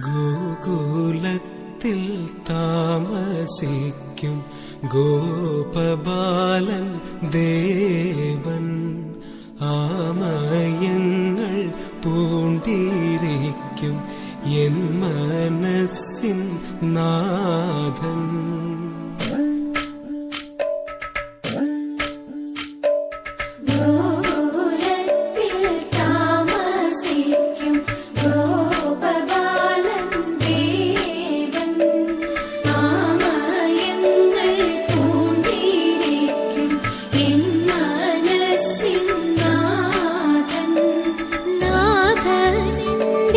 ഗോകുലത്തിൽ താമസിക്കും ഗോപബാലൻ ദേവൻ. ആമയങ്ങൾ പൂണ്ടിരിക്കും എൻ മനസ്സിൻ നാഥൻ. Oh 爱你，